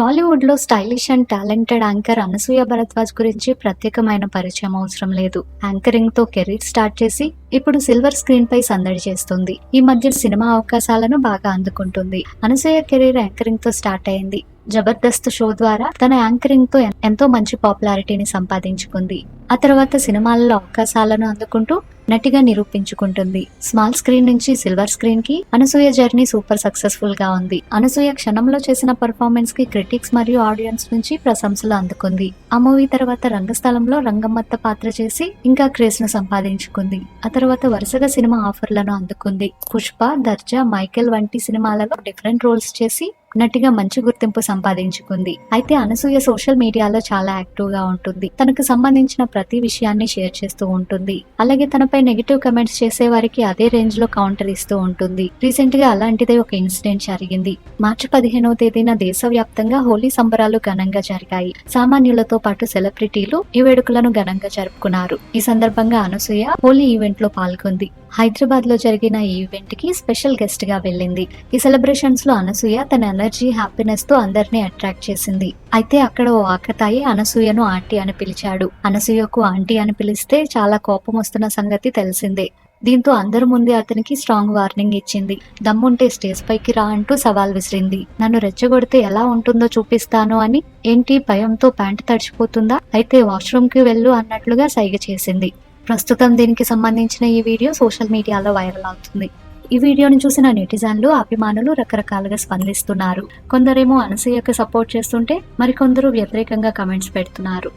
టాలీవుడ్లో stylish and talented anchor Anasuya Bharadwaj గురించి ప్రత్యేకమైన పరిచయం అవసరం లేదు. యాంకరింగ్తో కెరీర్ స్టార్ట్ చేసి ఇప్పుడు సిల్వర్ స్క్రీన్ పై సందడి చేస్తుంది. ఈ మధ్య సినిమా అవకాశాలను బాగా అందుకుంటుంది. అనసూయ కెరీర్ యాంకరింగ్తో స్టార్ట్ అయింది. జబర్దస్త్ షో ద్వారా తన యాంకరింగ్తో ఎంతో మంచి పాపులారిటీని సంపాదించుకుంది. ఆ తర్వాత సినిమాల్లో అవకాశాలను అందుకుంటూ నటిగా నిరూపించుకుంటుంది. స్మాల్ స్క్రీన్ నుంచి సిల్వర్ స్క్రీన్కి అనసూయ జర్నీ సూపర్ సక్సెస్ఫుల్గా ఉంది. అనసూయ క్షణంలో చేసిన పర్ఫార్మెన్స్కి క్రిటిక్స్ మరియు ఆడియన్స్ నుంచి ప్రశంసలు అందుకుంది. ఆ మూవీ తర్వాత రంగస్థలంలో రంగమ్మత్త పాత్ర చేసి ఇంకా క్రేజ్ను సంపాదించుకుంది. ఆ తర్వాత వరుసగా సినిమా ఆఫర్లను అందుకుంది. పుష్ప దర్జా మైకేల్ వంటి సినిమాలలో డిఫరెంట్ రోల్స్ చేసి నటిగా మంచి గుర్తింపు సంపాదించుకుంది. అయితే అనసూయ సోషల్ మీడియాలో చాలా యాక్టివ్గా ఉంటుంది. తనకు సంబంధించిన ప్రతి విషయాన్ని షేర్ చేస్తూ ఉంటుంది. అలాగే తనపై నెగిటివ్ కమెంట్స్ చేసే వారికి అదే రేంజ్లో కౌంటర్ ఇస్తూ ఉంటుంది. రీసెంట్గా అలాంటిదే ఒక ఇన్సిడెంట్ జరిగింది. మార్చి పదిహేనవ తేదీన దేశవ్యాప్తంగా హోలీ సంబరాలు ఘనంగా జరిగాయి. సామాన్యులతో పాటు సెలబ్రిటీలు ఈ వేడుకలను ఘనంగా జరుపుకున్నారు. ఈ సందర్భంగా అనసూయ హోలీ ఈవెంట్లో పాల్గొంది. హైదరాబాద్లో జరిగిన ఈ ఈవెంట్కి స్పెషల్ గెస్ట్గా వెళ్ళింది. ఈ సెలబ్రేషన్స్లో అనసూయ తన ఎనర్జీ హ్యాపీనెస్తో అందరినీ అట్రాక్ట్ చేసింది. అయితే అక్కడ ఓ ఆకతాయి అనసూయను ఆంటీ అని పిలిచాడు. అనసూయకు ఆంటీ అని పిలిస్తే చాలా కోపం వస్తున్న సంగతి తెలిసిందే. దీంతో అందరి ముందే అతనికి స్ట్రాంగ్ వార్నింగ్ ఇచ్చింది. దమ్ముంటే స్టేజ్ పైకి రా అంటూ సవాల్ విసిరింది. నన్ను రెచ్చగొడితే ఎలా ఉంటుందో చూపిస్తాను అని ఏంటి భయంతో ప్యాంటు తడిచిపోతుందా? అయితే వాష్రూమ్కి వెళ్ళు అన్నట్లుగా సైగ చేసింది. ప్రస్తుతం దీనికి సంబంధించిన ఈ వీడియో సోషల్ మీడియాలో వైరల్ అవుతుంది. ఈ వీడియోని చూసిన నెటిజన్లు అభిమానులు రకరకాలుగా స్పందిస్తున్నారు. కొందరేమో అనసూయకు సపోర్ట్ చేస్తుంటే మరికొందరు వ్యతిరేకంగా కమెంట్స్ పెడుతున్నారు.